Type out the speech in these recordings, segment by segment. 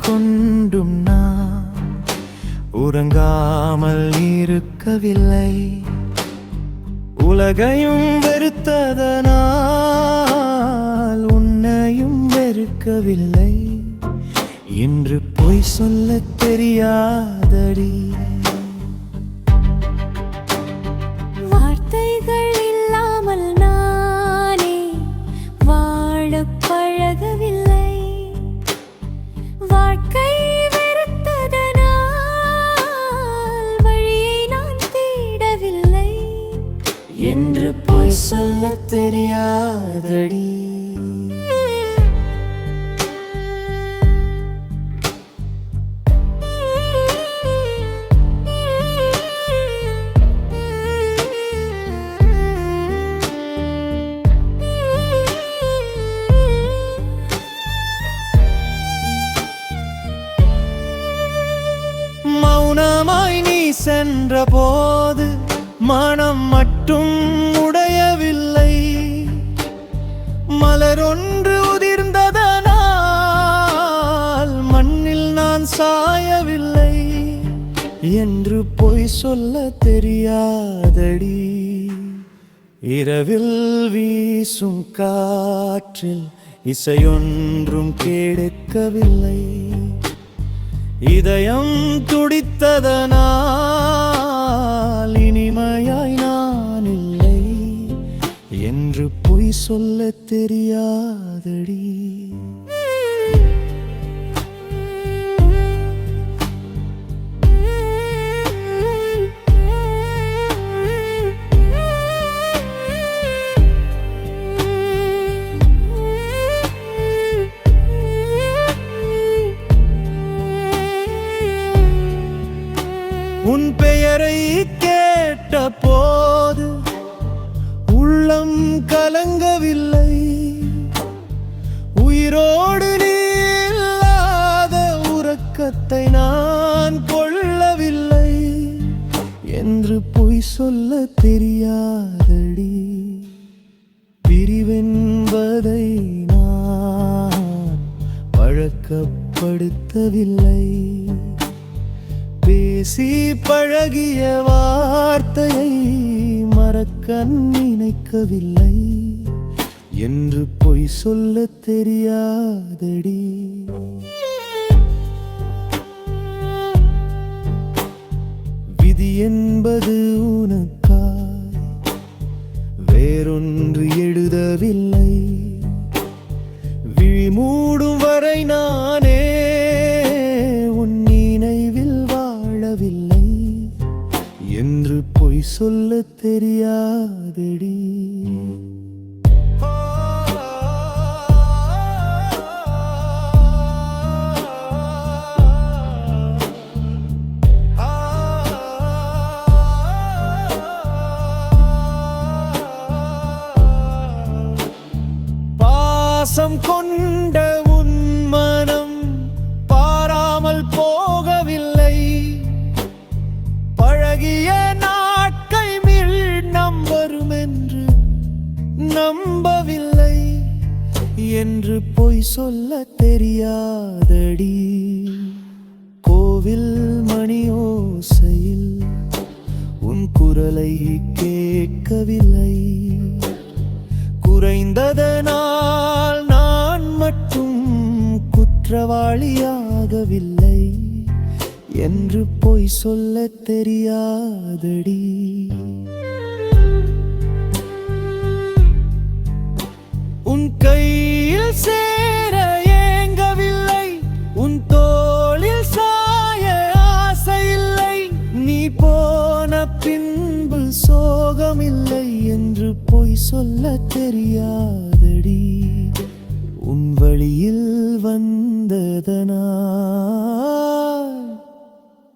கொண்டும் நான் உறங்காமல் இருக்கவில்லை. உலகையும் வெறுத்ததனால் உன்னையும் வெறுக்கவில்லை. என்று பொய் சொல்லத் தெரியாதடி. சொல்ல தெரியாதடி மௌனமாய் நீ சென்ற போது மனம் மட்டும் பொய் சொல்ல தெரியாதடி. இரவில் வீசும் காற்றில் இசையொன்றும் கேடுக்கவில்லை இதயம் துடித்ததனால் இனிமையாய் நான் இல்லை என்று பொய் சொல்ல தெரியாதடி. என்று பொய் சொல்ல தெரியாதடி. பிரிவென்பதை நான் பழக்கப்படுத்தவில்லை. பேசி பழகிய வார்த்தையை மறக்க நினைக்கவில்லை. என்று பொய் சொல்ல தெரியாதடி. அமைதி என்பது உனக்காய். வேறொன்று எழுதவில்லை. விழி மூடும் வரை நானே உன் நினைவில் வாழவில்லை. என்று பொய் சொல்ல தெரியாதடி. பாசம் கொண்ட உன் மனம் பாராமல் போகவில்லை. பழகிய நாட்கள் மீண்டும் வரும் என்று நம்பவில்லை. என்று பொய் சொல்ல தெரியாதடி. கோவில் மணியோசையில் உன் குரலை கேட்கவில்லை. குறைந்ததனால் குற்றவாளியாகவில்லை. என்று பொய் சொல்ல தெரியாதடி. உன் கையில் சேர ஏங்கவில்லை. உன் தோளில் சாய ஆசையில்லை. நீ போன பின்பு சோகமில்லை என்று பொய் சொல்ல தெரியாதடி. உன் வழியில் வந்ததனால்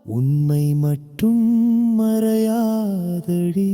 உண்மை மட்டும் மறையாதடி.